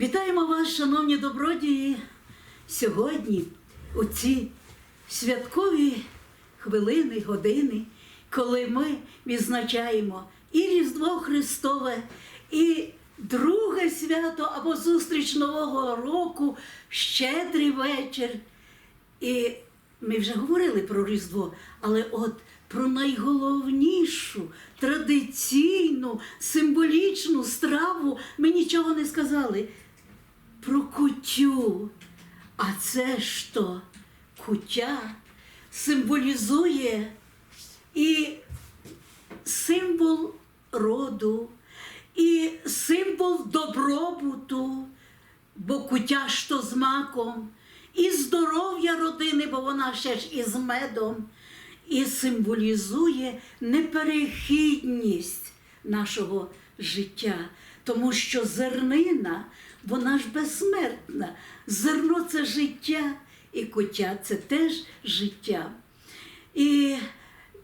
Вітаємо вас, шановні добродії, сьогодні, у ці святкові хвилини, години, коли ми відзначаємо і Різдво Христове, і друге свято або зустріч Нового року, щедрий вечір. І ми вже говорили про Різдво, але от про найголовнішу традиційну символічну страву ми нічого не сказали. Про кутю. А це ж то кутя символізує і символ роду, і символ добробуту, бо кутя то з маком, і здоров'я родини, бо вона ще ж із медом, і символізує неперехідність нашого життя. Тому що зернина, вона ж безсмертна. Зерно це життя, і кутя це теж життя. І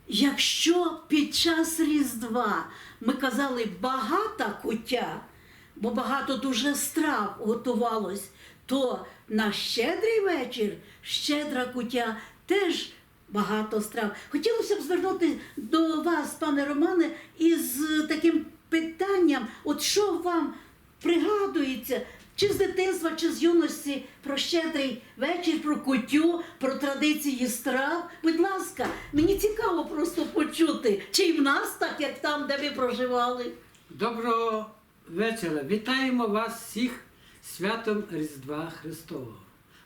якщо під час Різдва ми казали багата кутя, бо багато дуже страв готувалось, то на щедрий вечір щедра кутя теж багато страв. Хотілося б звернути до вас, пане Романе, із таким питанням: от що вам пригадується? Чи з дитинства, чи з юності про щедрий вечір, про кутю, про традиції страв. Будь ласка, мені цікаво просто почути, чи й в нас так, як там, де ви проживали. Доброго вечора! Вітаємо вас всіх святом Різдва Христового.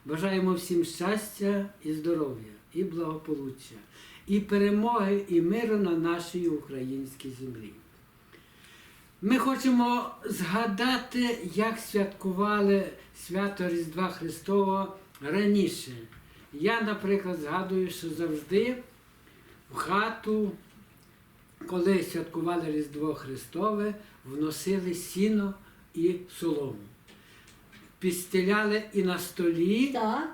Бажаємо всім щастя і здоров'я, і благополуччя, і перемоги, і миру на нашій українській землі. Ми хочемо згадати, як святкували свято Різдва Христового раніше. Я, наприклад, згадую, що завжди в хату коли святкували Різдво Христове, вносили сіно і солому. Підстеляли і на столі, Так,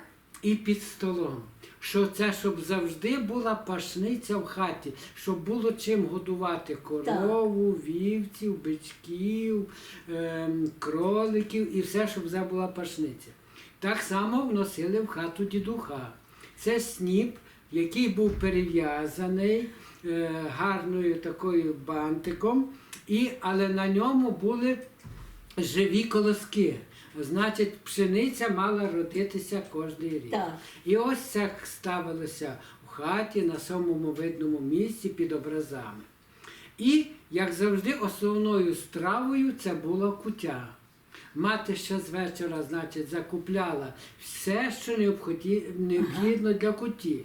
і під столом. Що це, щоб завжди була пашниця в хаті, щоб було чим годувати корову, вівців, бичків, ем, кроликів і все, щоб це була пашниця. Так само вносили в хату дідуха. Це сніп, який був перев'язаний е, гарною такою бантиком, і, але на ньому були живі колоски. Значить, пшениця мала родитися кожен рік. Так. І ось це ставилося в хаті на самому видному місці під образами. І, як завжди, основною стравою це була кутя. Мати ще з вечора, значить, закупляла все, що необхідно для куті.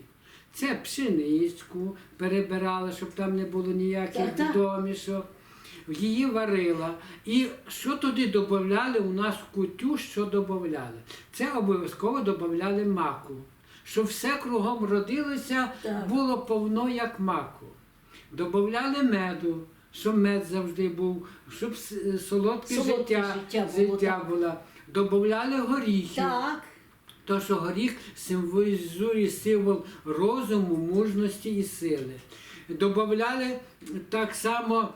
Це пшеничку перебирала, щоб там не було ніяких домішок. Її варила. І що туди додавали у нас в кутю, що додавали? Це обов'язково додавали маку. Щоб все кругом родилося, Так. було повно як маку. Добавляли меду, щоб мед завжди був, щоб солодке, Солодке життя, життя було, так. було. Добавляли горіхів. так, То, що горіх символізує символ розуму, мужності і сили. Добавляли так само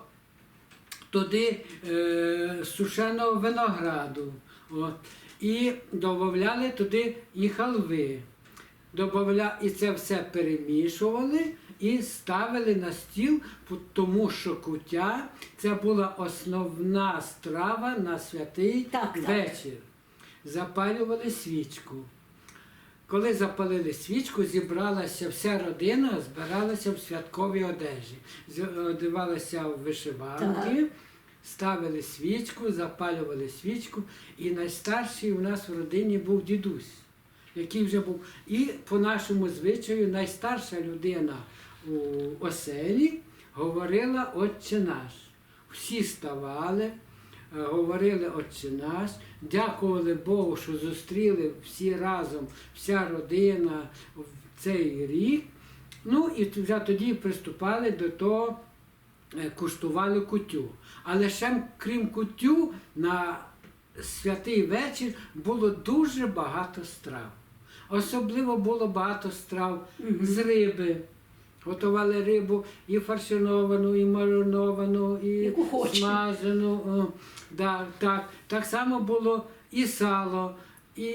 туди е, сушеного винограду. От. І додавали туди і халви. Добавля... І це все перемішували і ставили на стіл, тому що куття це була основна страва на святий Так, так. вечір. Запалювали свічку. Коли запалили свічку, зібралася вся родина, збиралася в святковій одежі. Одягалася в вишиванки, Так. ставили свічку, запалювали свічку. І найстарший у нас в родині був дідусь, який вже був. І по нашому звичаю найстарша людина у оселі говорила Отче наш. Всі ставали, е, говорили Отче наш, дякували Богу, що зустріли всі разом, вся родина в цей рік. Ну і вже тоді приступали до того, е, куштували кутю. Але ще крім кутю, на святий вечір було дуже багато страв. Особливо було багато страв з риби. Готували рибу і фаршировану, і мариновану, і смажену. о, Да, так. так само було і сало, і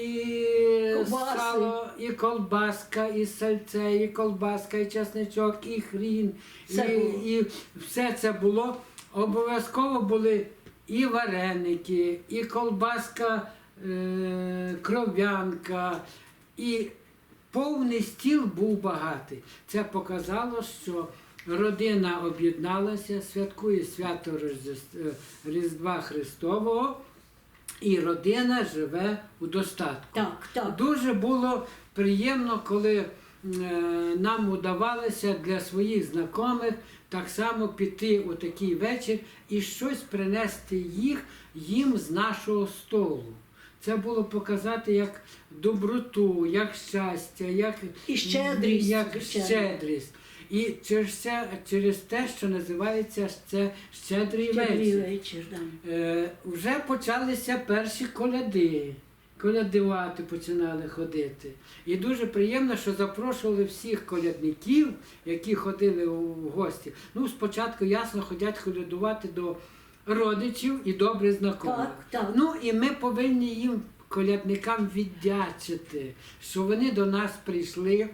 Ковбаси. сало, і колбаска, і сальце, і колбаска, і чесничок, і хрін, Все і, і все це було. Обов'язково були і вареники, і колбаска, е, кров'янка, і повний стіл був багатий. Це показало, що родина об'єдналася, святкує свято е, Різдва Христового, і родина живе у достатку. Так, так. Дуже було приємно, коли е, нам удавалося для своїх знайомих так само піти у такий вечір і щось принести їх їм з нашого столу. Це було показати як доброту, як щастя, як, І щедрість, як щедрість. І через, це, через те, що називається це щедрий Щедрий вечір. вечір. Да. Е, вже почалися перші коляди. Колядувати починали ходити. І дуже приємно, що запрошували всіх колядників, які ходили у гості. Ну, спочатку ясно ходять колядувати до родичів і добре знайомих. Так, так. Ну і ми повинні їм, колядникам, віддячити, що вони до нас прийшли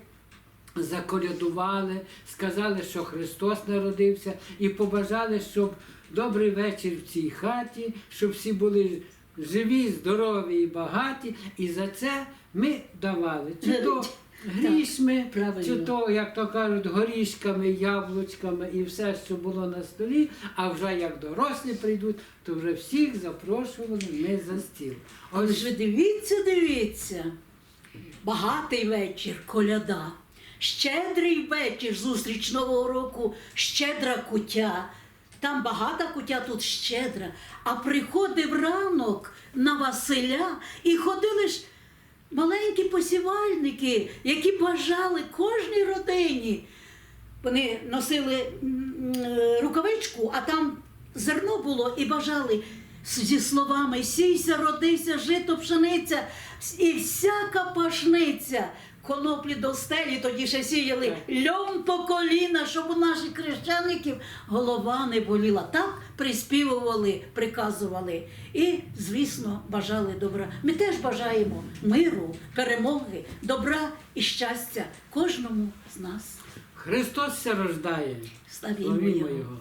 заколядували, сказали, що Христос народився, і побажали, щоб добрий вечір в цій хаті, щоб всі були живі, здорові і багаті. І за це ми давали. Чи то грішми, правильно. чи то, як то кажуть, горішками, яблучками і все, що було на столі. А вже як дорослі прийдуть, то вже всіх запрошували ми за стіл. Але ж ви дивіться, дивіться. Багатий вечір, коляда. Щедрий вечір зустріч Нового року, щедра кутя. Там багата кутя, тут щедра. А приходив ранок на Василя і ходили ж маленькі посівальники, які бажали кожній родині. Вони носили рукавичку, а там зерно було і бажали зі словами сійся, родися, жито, пшениця і всяка пашниця. Коноплі до стелі тоді ще сіяли льон по коліна, щоб у наших хрещеників голова не боліла. Так приспівували, приказували. І, звісно, бажали добра. Ми теж бажаємо миру, перемоги, добра і щастя кожному з нас. Христос ся рождає. Славімо. Його.